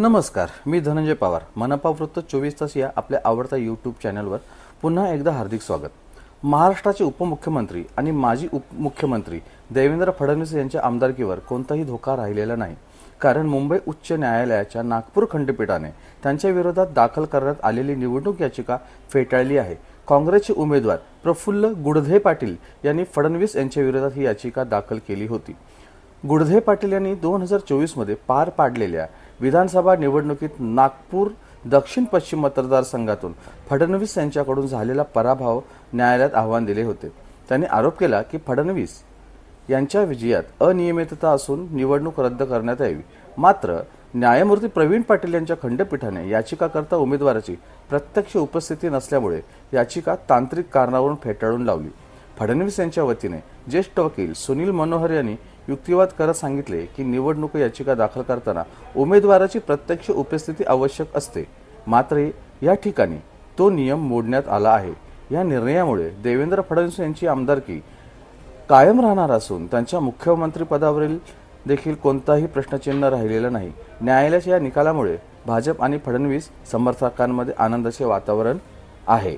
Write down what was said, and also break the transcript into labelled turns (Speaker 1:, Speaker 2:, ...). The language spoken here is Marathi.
Speaker 1: नमस्कार मी धनंजय पवार. मनपा वृत्त चोवीस तास या आपल्या आवडत्या यूट्यूब चॅनलवर पुन्हा एकदा हार्दिक स्वागत. महाराष्ट्राचे उपमुख्यमंत्री आणि माजी उपमुख्यमंत्री देवेंद्र फडणवीस यांच्या आमदारकीवर कोणताही धोका राहिलेला नाही. कारण मुंबई उच्च न्यायालयाच्या नागपूर खंडपीठाने त्यांच्या विरोधात दाखल करण्यात आलेली निवडणूक याचिका फेटाळली आहे. काँग्रेसचे उमेदवार प्रफुल्ल गुडधे पाटील यांनी फडणवीस यांच्या विरोधात ही याचिका दाखल केली होती. गुडधे पाटील यांनी दोन हजार चोवीसमध्ये पार पाडलेल्या विधानसभा निवडणुकीत नागपूर दक्षिण पश्चिम मतदारसंघातून फडणवीस यांच्याकडून झालेला पराभव न्यायालयात आव्हान दिले होते. त्यांनी आरोप केला की फडणवीस यांच्या विजयात अनियमितता असून निवडणूक रद्द करण्यात यावी. मात्र न्यायमूर्ती प्रवीण पाटील यांच्या खंडपीठाने याचिकाकर्ता उमेदवाराची प्रत्यक्ष उपस्थिती नसल्यामुळे याचिका तांत्रिक कारणावरून फेटाळून लावली. फडणवीस यांच्या वतीने ज्येष्ठ वकील सुनील मनोहर यांनी युक्तिवाद करत सांगितले की निवडणूक याचिका दाखल करताना उमेदवाराची प्रत्यक्ष उपस्थिती आवश्यक असते. मात्र या ठिकाणी तो नियम मोडण्यात आला आहे. या निर्णयामुळे देवेंद्र फडणवीस यांची आमदारकी कायम राहणार असून त्यांच्या मुख्यमंत्रीपदावरील देखील कोणताही प्रश्नचिन्ह राहिलेलं नाही. न्यायालयाच्या या निकालामुळे भाजप आणि फडणवीस समर्थकांमध्ये आनंदाचे वातावरण आहे.